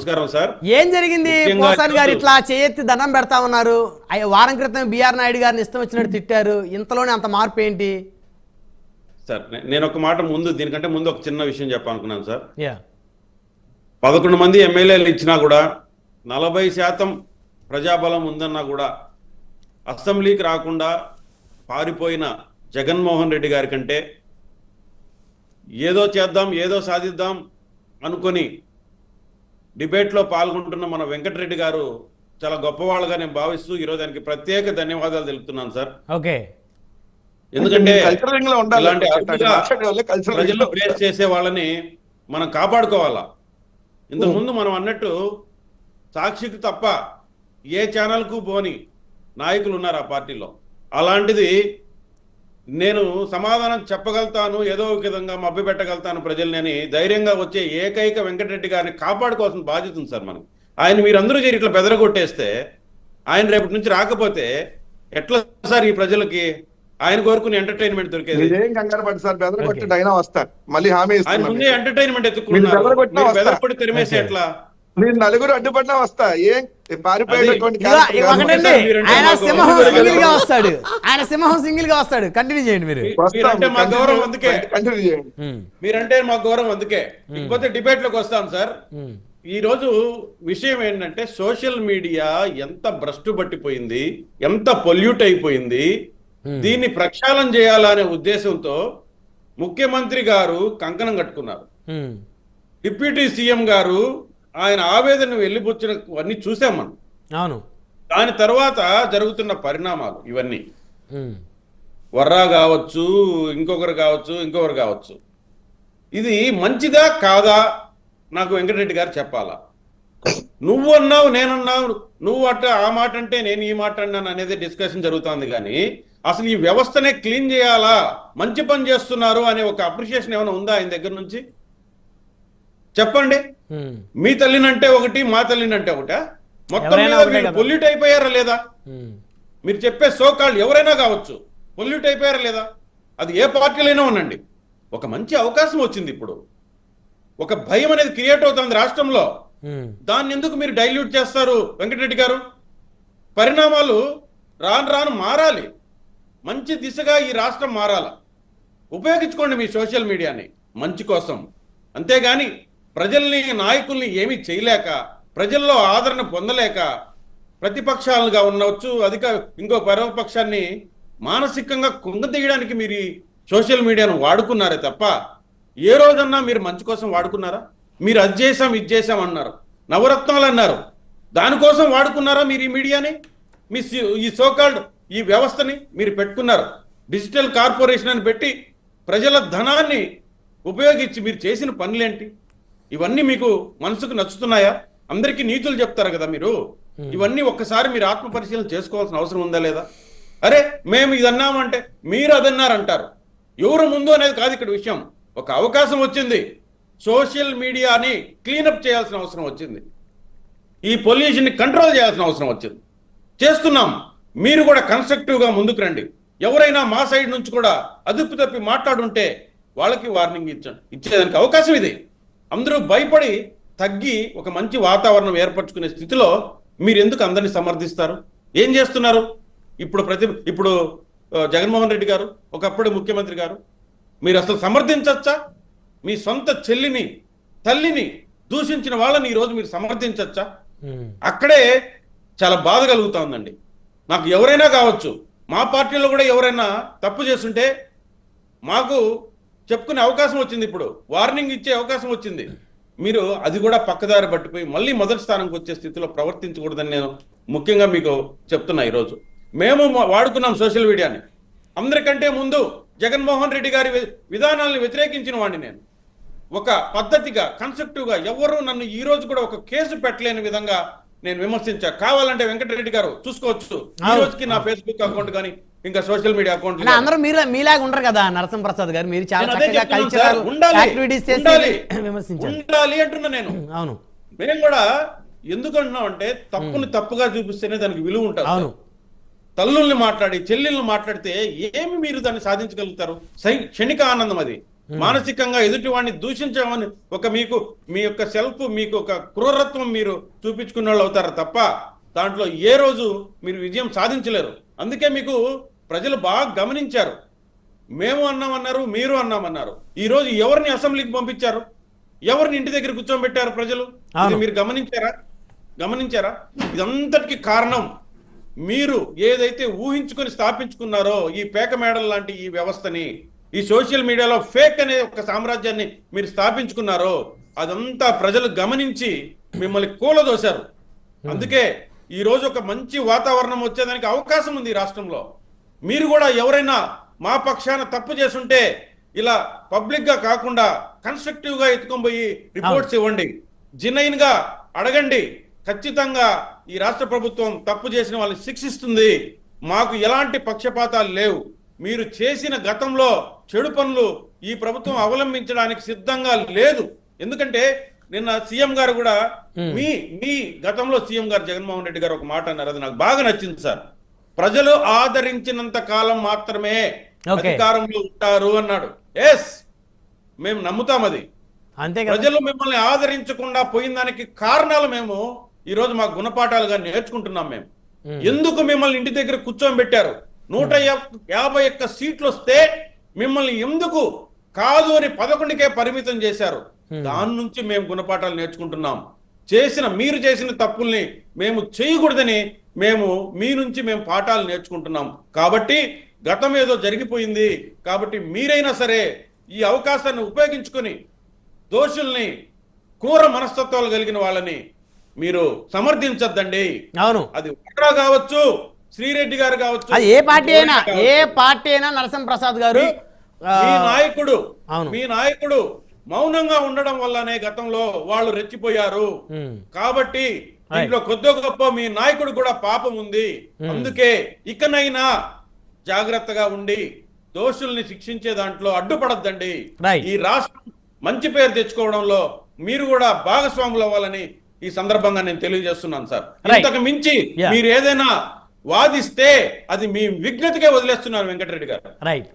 నమస్కారం సార్. ఏం జరిగింది? పోసాని గారు ఇట్లా చేయెత్తి దండం పెడతా ఉన్నారు. వారం క్రితం బిఆర్ నాయుడు గారిని ఇష్టం వచ్చినట్టు తిట్టారు. ఇంతలోనే అంత మార్పు ఏంటి? సార్ నేను ఒక మాట ముందు దీనికంటే ముందు ఒక చిన్న విషయం చెప్పాలనుకున్నాను సార్. పదకొండు మంది ఎమ్మెల్యేలు ఇచ్చినా కూడా నలభై శాతం ప్రజాబలం ఉందన్నా కూడా అసెంబ్లీకి రాకుండా పారిపోయిన జగన్మోహన్ రెడ్డి గారి కంటే ఏదో చేద్దాం ఏదో సాధిద్దాం అనుకొని డిబేట్లో పాల్గొంటున్న మన వెంకటరెడ్డి గారు చాలా గొప్పవాళ్ళుగా నేను భావిస్తూ ఈరోజు ఆయనకి ప్రత్యేక ధన్యవాదాలు తెలుపుతున్నాను సార్. ఓకే. ఎందుకంటే ఇలాంటి ప్రజల్లో ప్రేస్ చేసే వాళ్ళని మనం కాపాడుకోవాలా? ఇంతకు ముందు మనం అన్నట్టు సాక్షికి తప్ప ఏ ఛానల్కు పోని నాయకులు ఉన్నారు ఆ పార్టీలో. అలాంటిది నేను సమాధానం చెప్పగలుగుతాను ఏదో ఒక విధంగా మభ్య పెట్టగలుగుతాను ప్రజల్ని ధైర్యంగా వచ్చే ఏకైక వెంకటరెడ్డి గారిని కాపాడుకోవాల్సిన బాధ్యత ఉంది సార్ మనకు. ఆయన మీరందరూ చేరి ఇట్లా బెదరగొట్టేస్తే ఆయన రేపటి నుంచి రాకపోతే ఎట్లా సార్ ఈ ప్రజలకి? ఆయన కోరుకుని ఎంటర్టైన్మెంట్ దొరికేది? మీరేం కంగారు పడి సార్ బెదర కొట్టి అయినా వస్తారు. మళ్ళీ హామీ ఆయన ముందే. ఎంటర్టైన్మెంట్ ఎత్తుకున్నారు. బెదరపడి తరిమేసి. ఎట్లా? మీరు నలుగురు అడ్డుపడినా వస్తా. ఏం? పారిపోయేటటువంటి. ఒకటండి. ఆయన సింహం సింగిల్గా. వస్తాడు. ఆయన సింహం సింగిల్గా వస్తాడు. కంటిన్యూ చేయండి మీరు. మీరంటే మా గౌరవం అందుకే. continue చేయండి. ఉమ్, మీరంటే మా గౌరవం అందుకే. ఇకపోతే డిబేట్లోకి వస్తాం సార్. ఉమ్, ఈ రోజు విషయం ఏంటంటే సోషల్ మీడియా ఎంత భ్రష్టు పట్టిపోయింది ఎంత పొల్యూట్ అయిపోయింది Hmm. దీన్ని ప్రక్షాళన చేయాలనే ఉద్దేశంతో ముఖ్యమంత్రి గారు కంకణం కట్టుకున్నారు. డిప్యూటీ సీఎం గారు ఆయన ఆవేదన వెళ్ళిపుచ్చినవన్నీ చూసాం మనం. అవును. దాని తర్వాత జరుగుతున్న పరిణామాలు ఇవన్నీ. వర్రా కావచ్చు ఇంకొకరు కావచ్చు ఇంకొకరు కావచ్చు. ఇది మంచిదా కాదా? నాకు వెంకటరెడ్డి గారు చెప్పాలా. నువ్వు అన్నావు నేనన్నావు నువ్వు అట్ట ఆ మాట అంటే నేను ఈ మాట అన్నాను అనేది డిస్కషన్ జరుగుతుంది కానీ అసలు ఈ వ్యవస్థనే క్లీన్ చేయాలా? మంచి పని చేస్తున్నారు అనే ఒక అప్రిషియేషన్ ఏమైనా ఉందా ఆయన దగ్గర నుంచి? చెప్పండి. మీ తల్లినంటే ఒకటి మా తల్లినంటే ఒకట? మొత్తం మీద వీళ్ళు. పొల్యూట్ అయిపోయారా లేదా? మీరు చెప్పే సోకాళ్ళు ఎవరైనా కావచ్చు పొల్యూట్ అయిపోయారా లేదా? అది ఏ పార్టీలైనా ఉండండి. ఒక మంచి అవకాశం వచ్చింది ఇప్పుడు. ఒక భయం అనేది క్రియేట్ అవుతుంది రాష్ట్రంలో. దాన్ని ఎందుకు మీరు డైల్యూట్ చేస్తారు వెంకటరెడ్డి గారు? పరిణామాలు రాను రాను మారాలి. మంచి దిశగా ఈ రాష్ట్రం మారాల. ఉపయోగించుకోండి మీ సోషల్ మీడియాని మంచి కోసం. అంతేగాని ప్రజల్ని నాయకుల్ని ఏమీ చేయలేక ప్రజల్లో ఆదరణ పొందలేక ప్రతిపక్షాలుగా ఉండవచ్చు అధిక ఇంకో పరోపక్షాన్ని మానసికంగా కుంగతీయడానికి మీరు సోషల్ మీడియాను వాడుకున్నారే తప్ప ఏ రోజన్నా మీరు మంచి కోసం వాడుకున్నారా? మీరు అది చేసాం ఇది చేసాం అన్నారు. నవరత్నాలు అన్నారు. దానికోసం వాడుకున్నారా మీరు ఈ మీడియాని? మీ ఈ సోకాల్డ్ ఈ వ్యవస్థని మీరు పెట్టుకున్నారు. డిజిటల్ కార్పొరేషన్ అని పెట్టి ప్రజల ధనాన్ని ఉపయోగించి మీరు చేసిన పనులేంటి? ఇవన్నీ మీకు మనసుకు నచ్చుతున్నాయా? అందరికీ నీతులు చెప్తారు కదా మీరు. ఇవన్నీ ఒక్కసారి మీరు ఆత్మ పరిశీలన చేసుకోవాల్సిన అవసరం ఉందా లేదా? అరే మేము ఇది అన్నామంటే మీరు అదన్నారంటారు ఎవరు ముందు అనేది కాదు ఇక్కడ విషయం. ఒక అవకాశం వచ్చింది. సోషల్ మీడియాని క్లీనప్ చేయాల్సిన అవసరం వచ్చింది. ఈ పొల్యూషన్ని కంట్రోల్ చేయాల్సిన అవసరం వచ్చింది. చేస్తున్నాం. మీరు కూడా కన్స్ట్రక్టివ్గా ముందుకు రండి. ఎవరైనా మా సైడ్ నుంచి కూడా అదుపు తప్పి మాట్లాడుంటే వాళ్ళకి వార్నింగ్ ఇచ్చండి ఇచ్చేదానికి అవకాశం ఇది. అందరూ భయపడి తగ్గి ఒక మంచి వాతావరణం ఏర్పరచుకునే స్థితిలో మీరు ఎందుకు అందరిని సమర్థిస్తారు? ఏం చేస్తున్నారు? ఇప్పుడు ప్రతి ఇప్పుడు జగన్మోహన్ రెడ్డి గారు ఒకప్పుడు ముఖ్యమంత్రి గారు మీరు అసలు సమర్థించచ్చా? మీ సొంత చెల్లిని తల్లిని దూషించిన వాళ్ళని ఈరోజు మీరు సమర్థించచ్చా? అక్కడే చాలా బాధ కలుగుతా ఉందండి. నాకు ఎవరైనా కావచ్చు మా పార్టీలో కూడా ఎవరైనా తప్పు చేస్తుంటే మాకు చెప్పుకునే అవకాశం వచ్చింది ఇప్పుడు. వార్నింగ్ ఇచ్చే అవకాశం వచ్చింది. మీరు అది కూడా పక్కదారి పట్టిపోయి మళ్ళీ మొదటి స్థానంకి వచ్చే స్థితిలో ప్రవర్తించకూడదని నేను ముఖ్యంగా మీకు చెప్తున్నా ఈరోజు. మేము వాడుకున్నాం సోషల్ మీడియాని. అందరికంటే ముందు జగన్మోహన్ రెడ్డి గారి విధానాలను వ్యతిరేకించిన వాడిని నేను. ఒక పద్ధతిగా కన్స్ట్రక్టివ్గా ఎవరు నన్ను ఈ రోజు కూడా ఒక కేసు పెట్టలేని విధంగా నేను విమర్శించా. కావాలంటే వెంకటరెడ్డి గారు చూసుకోవచ్చు. ఈ. రోజుకి నా ఫేస్బుక్ అకౌంట్ కానీ ఇంకా సోషల్ మీడియా అకౌంట్ అందరూ మీరు మీలాగా ఉండరు కదా నరసింహ ప్రసాద్ గారు. మీరు చాలా చక్కగా కల్చరల్ యాక్టివిటీస్ చేసి ఉండాలి. విమర్శించారు. ఉండాలి అంటున్నా నేను. అవును. మేము కూడా ఎందుకు అంటున్నాం అంటే తప్పుని తప్పుగా చూపిస్తేనే దానికి విలువ ఉంటుంది అవును. తల్లుల్ని మాట్లాడి చెల్లెల్ని మాట్లాడితే ఏమి మీరు దాన్ని సాధించగలుగుతారు? క్షణిక ఆనందం అది. మానసికంగా ఎదుటివాడిని దూషించామని ఒక మీకు మీ యొక్క సెల్ఫ్ మీకు ఒక క్రూరత్వం మీరు చూపించుకున్న వాళ్ళు అవుతారు తప్ప దాంట్లో ఏ రోజు మీరు విజయం సాధించలేరు. అందుకే మీకు ప్రజలు బాగా గమనించారు. మేము అన్నామన్నారు మీరు అన్నామన్నారు. ఈ రోజు ఎవరిని అసెంబ్లీకి పంపించారు? ఎవరిని ఇంటి దగ్గర కూర్చోబెట్టారు ప్రజలు. మీరు గమనించారా? గమనించారా? ఇదంతటికి కారణం మీరు ఏదైతే ఊహించుకొని స్థాపించుకున్నారో ఈ పేక మేడల్ లాంటి ఈ వ్యవస్థని ఈ సోషల్ మీడియాలో ఫేక్ అనే ఒక సామ్రాజ్యాన్ని మీరు స్థాపించుకున్నారో అదంతా ప్రజలు గమనించి మిమ్మల్ని కూలదోశారు. అందుకే ఈ రోజు ఒక మంచి వాతావరణం వచ్చేదానికి అవకాశం ఉంది రాష్ట్రంలో. మీరు కూడా ఎవరైనా మా పక్షాన తప్పు చేసుంటే ఇలా పబ్లిక్గా కాకుండా కన్స్ట్రక్టివ్గా ఎత్తుకొని పోయి రిపోర్ట్స్ ఇవ్వండి. జినైన్గా అడగండి. ఖచ్చితంగా ఈ రాష్ట్ర ప్రభుత్వం తప్పు చేసిన వాళ్ళని శిక్షిస్తుంది. మాకు ఎలాంటి పక్షపాతాలు లేవు. మీరు చేసిన గతంలో చెడు పనులు ఈ ప్రభుత్వం అవలంబించడానికి సిద్ధంగా లేదు. ఎందుకంటే నిన్న సీఎం గారు కూడా మీ మీ గతంలో సీఎం గారు జగన్మోహన్ రెడ్డి గారు ఒక మాట అన్నారు. అది నాకు బాగా నచ్చింది సార్. ప్రజలు ఆదరించినంత కాలం మాత్రమే. అధికారంలో ఉంటారు అన్నాడు. ఎస్ మేము నమ్ముతాం అది. అంతే ప్రజలు మిమ్మల్ని ఆదరించకుండా పోయిన దానికి కారణాలు మేము ఈ రోజు మా గుణపాఠాలుగా నేర్చుకుంటున్నాం మేము. ఎందుకు మిమ్మల్ని ఇంటి దగ్గర కూర్చోబెట్టారు? నూట యాభై ఒక్క సీట్లు వస్తే మిమ్మల్ని ఎందుకు కాదు అని పదకొండుకే పరిమితం చేశారు? దాని నుంచి మేము గుణపాఠాలు నేర్చుకుంటున్నాం. చేసిన మీరు చేసిన తప్పుల్ని మేము చేయకూడదని మేము మీ నుంచి మేము పాఠాలు నేర్చుకుంటున్నాం. కాబట్టి గతం ఏదో జరిగిపోయింది. కాబట్టి మీరైనా సరే ఈ అవకాశాన్ని ఉపయోగించుకొని దోషుల్ని క్రూర మనస్తత్వాలు కలిగిన వాళ్ళని మీరు సమర్థించద్దండి. అవును. అది ఉట్రా కావచ్చు శ్రీరెడ్డి గారు కావచ్చు ఏ పార్టీ అయినా. ఏ పార్టీ అయినా నరసింహ ప్రసాద్ గారు మీ- నాయకుడు. మీ నాయకుడు మౌనంగా ఉండడం వల్లనే గతంలో వాళ్ళు రెచ్చిపోయారు. కాబట్టి దీంట్లో కొద్ది గొప్ప మీ నాయకుడు కూడా పాపం ఉంది. అందుకే ఇకనైనా జాగ్రత్తగా ఉండి దోషుల్ని శిక్షించే దాంట్లో అడ్డుపడద్దండి. ఈ రాష్ట్రం మంచి పేరు తెచ్చుకోవడంలో మీరు కూడా భాగస్వాములు అవ్వాలని ఈ సందర్భంగా నేను తెలియజేస్తున్నాను సార్. ఇంతకు మించి. మీరు ఏదైనా వాదిస్తే అది మీ విజ్ఞతకే వదిలేస్తున్నారు వెంకటరెడ్డి గారు. రైట్.